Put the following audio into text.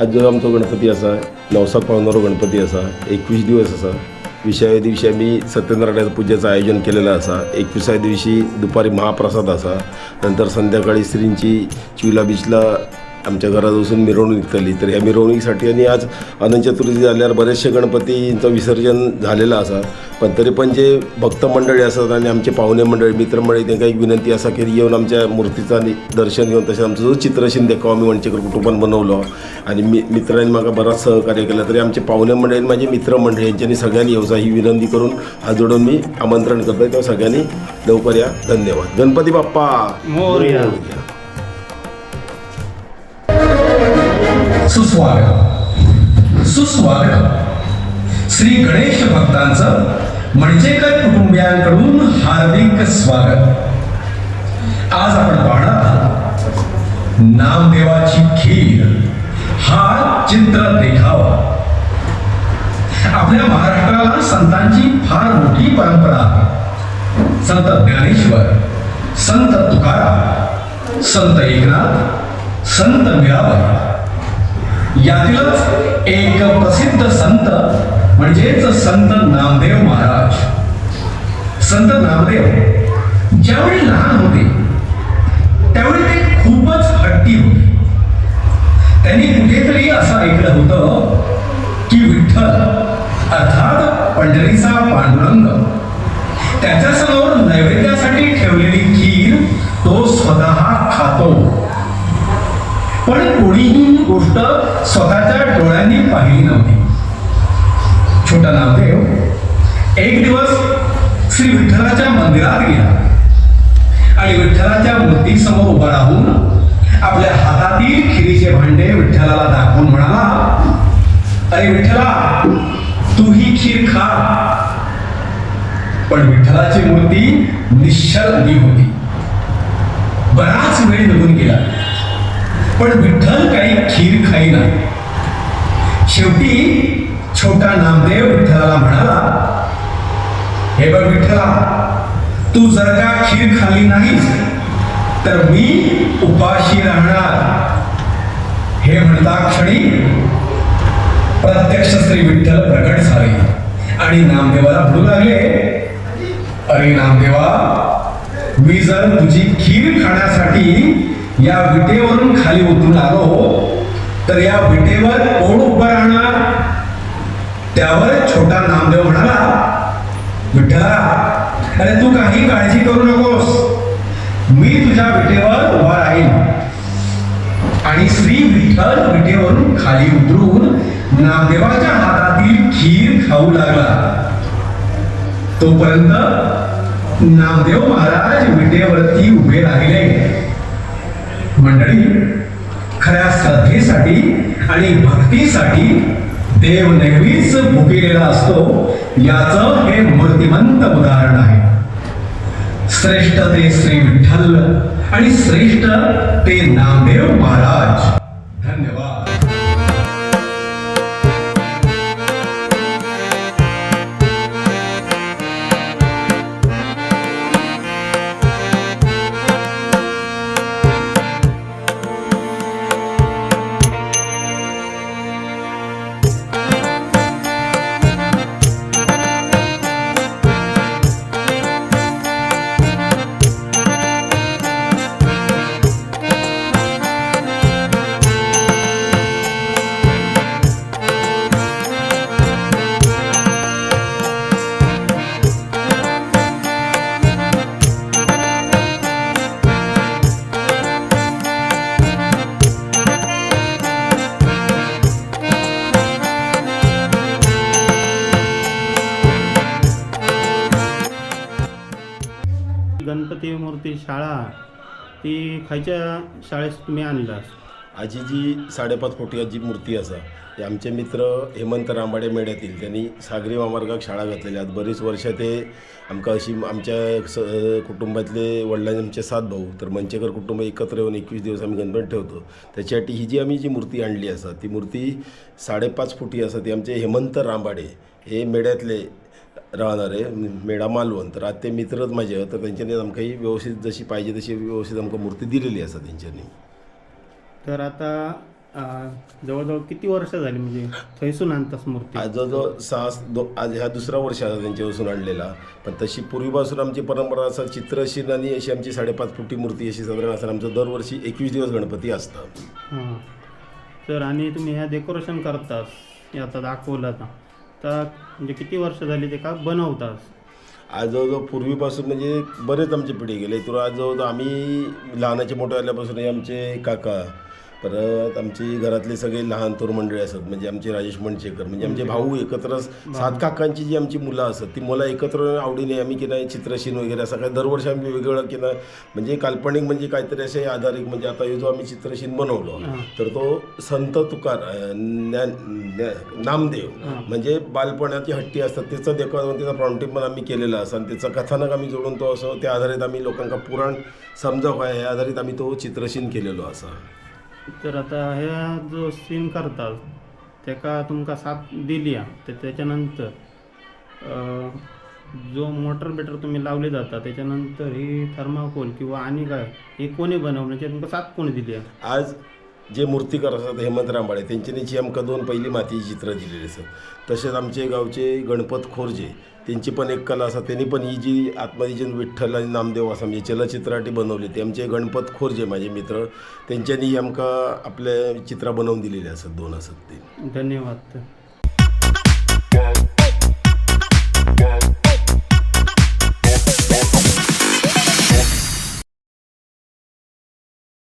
आज जो आमचो गणपती आसा नवसाक पावणारो गणपती आसा एकवीस दिवस आसा विषया दिवशी आम्ही सत्यनारायणाच्या पूजेचं आयोजन केलेलं असा एकविसाव्या दिवशी दुपारी महाप्रसाद असा नंतर संध्याकाळी श्रींची चिवला बीचला आमच्या घरात बसून मिरवणूक निघतली. तर ह्या मिरवणुकीसाठी आणि आज अनंत चतुर्थी झाल्यावर बरेचसे गणपतींचं विसर्जन झालेलं असा. पण तरी पण जे भक्त मंडळी असतात आणि आमचे पाहुणे मंडळी मित्रमंडळी त्यांना एक विनंती असा की येऊन आमच्या मूर्तीचा नि- दर्शन घेऊन तसेच आमचं जो चित्रशीन देखावा आम्ही वंचेकर कुटुंबान बनवलो आणि मी मित्रांनी म्हाका बराच सहकार्य केलं. तरी आमचे पाहुणे मंडळी आणि माझे मित्रमंडळी यांच्यानी सगळ्यांनी येवचा ही विनंती करून हात जोडून मी आमंत्रण करतो तेव्हा सगळ्यांनी लवकर या. धन्यवाद. गणपती बाप्पा! सुस्वागत. सुस्वागत. श्री गणेश भक्तांचं मणचेकर कुटुंबियांकडून हार्दिक स्वागत. आज आपण पाहणार आहोत नामदेवाची खीर हा चित्र देखावा आपल्या महाराष्ट्राला संतांची फार मोठी परंपरा आहे. संत ज्ञानेश्वर संत तुकाराम संत एकनाथ संत मिळावा यातीलच एक प्रसिद्ध संत म्हणजेच संत नामदेव महाराज. संत नामदेव ज्यावेळी लहान होते त्यावेळी ते खूपच हट्टी होते. त्यांनी कुठेतरी असं ऐकलं होतं की विठ्ठल अर्थात पंढरीचा पांडुरंग त्याच्यासमोर नैवेद्य ठेवलेली खीर तो स्वतः खातो पण कोणीही ही गोष्ट स्वतःच्या डोळ्यांनी पाहिली नव्हती. छोटा नामदेव एक दिवस श्री विठ्ठलाच्या मंदिरात गेला. आणि विठ्ठलाच्या मूर्तीसमोर उभा राहून आपल्या हातातील खिरीचे भांडे विठ्ठलाला दाखवून म्हणाला अरे विठ्ठला तू ही खीर खा. पण विठ्ठलाची मूर्ती निश्चल होती. बराच वेळ निघून गेला. पण विठ्ठल काही खीर खाईना शेवटी छोटा नामदेव विठ्ठलाला म्हणाला हे बघ विठ्ठला तू जर का खीर खाल्ली नाहीस तर मी उपाशी राहणार. हे म्हणता क्षणी प्रत्यक्ष श्री विठ्ठल प्रकट झाले आणि नामदेवाला म्हणू लागले अरे नामदेवा मी जर तुझी खीर खाण्यासाठी या विटेवरून खाली उतरून आलो तर या विटेवर कोण उभं राहणार? त्यावर छोटा नामदेव म्हणाला विठ्ठला अरे तू काही काळजी करू नकोस. मी तुझ्या विटेवर उभा राहीन. आणि श्री विठ्ठल विटेवरून खाली उतरून नामदेवाच्या हातातील खीर खाऊ लागला. तोपर्यंत नामदेव महाराज विटेवरती उभे राहिले. मंडळी खऱ्या श्रद्धेसाठी आणि भक्तीसाठी देव नेहमीच भुकेलेला असतो याचं हे मूर्तिमंत उदाहरण आहे. श्रेष्ठ ते श्री विठ्ठल आणि श्रेष्ठ ते नामदेव महाराज. ती मूर्ती शाळा ती खयच्या शाळेत तुम्ही आणलास आजी जी साडेपाच फुटयाची मूर्ती असा ती आमचे मित्र हेमंत रांबाडे मेळ्यातील त्यांनी सागरी महामार्गाक शाळा घातलेली आज बरीच वर्ष ते आमकां अशी आमच्या स कुटुंबातले वडिलांचे आमचे सात भाऊ तर मंचेकर कुटुंब एकत्र येऊन एकवीस दिवस आम्ही गणपती ठेवतो. त्याच्यासाठी ही जी आम्ही जी मूर्ती आणली असा ती मूर्ती साडेपाच फुटी असा ती आमचे हेमंत रांबाडे हे मेळ्यातले राहणारे मेळा मालवण तर ते मित्रच माझे तर त्यांच्यानी आमकां ही व्यवस्थित जशी पाहिजे तशी व्यवस्थित आमकां मूर्ती दिलेली असा त्यांच्यानी. तर आता जवळजवळ किती वर्ष झाली म्हणजे थंयसून आणतास मूर्ती? आज जवळजवळ सहा दो आज ह्या दुसरा वर्ष आहे त्यांच्यापासून आणलेला. पण तशी पूर्वीपासून आमची परंपरा असं चित्रशील आणि अशी आमची साडेपाच फुटी मूर्ती अशी साधारण असं आमचं दरवर्षी एकवीस दिवस गणपती असतात हां. तर आणि तुम्ही ह्या डेकोरेशन करतास हे आता दाखवलं आता. तर म्हणजे किती वर्ष झाली ते का बनवतास आज जवळजवळ पूर्वीपासून म्हणजे बरेच आमची पिढी गेले. तर आज जवळजवळ आम्ही लहानाचे मोठे आल्यापासून हे आमचे काका परत आमची घरातले सगळे लहान तरुण मंडळी असतात. म्हणजे आमचे राजेश मनशेखर म्हणजे आमचे भाऊ एकत्र सात काकांची जी आमची मुलं असतात ती मुलं एकत्र आवडीने आम्ही की नाही चित्रशीन वगैरे असं काय दरवर्षी आम्ही वेगवेगळं की नाही म्हणजे काल्पनिक म्हणजे काहीतरी असे आधारित म्हणजे आता हे जो आम्ही चित्रशीन बनवलो तर तो संत तुकार नामदेव म्हणजे बालपणाची हट्टी असतात. त्याचं देखो त्याचा प्रॉन्टिंग पण आम्ही केलेला असं आणि त्याचं कथानक आम्ही जोडून तो असं त्या आधारित आम्ही लोकांका पुराण समजा काय ह्या आधारित आम्ही तो चित्रशीन केलेलो असा. तर आता ह्या जो सीन करतात तेका तुमका साथ दिली तर त्याच्यानंतर जो मोटर बेटर तुम्ही लावले जाता त्याच्यानंतर ही थर्माकोल किंवा आणि काय हे कोणी बनवण्याची म्हणजे तुमका साथ कोणी दिली आहे? आज जे मूर्तिकार असतात हेमंत रांबाळे त्यांच्यानी आमकां दोन पहिली मातीची चित्र दिलेली असतात. तसेच आमचे गावचे गणपत खोरजे त्यांची पण एक कला आसा त्यांनी पण ही जी आतमध्ये विठ्ठल आणि नामदेव आसा म्हणजे चलचित्राटी बनवली ते आमचे गणपत खोरजे माझे मित्र त्यांच्यानी आमकां आपले चित्रां बनवून दिलेली असतात दोन असतात ते. धन्यवाद.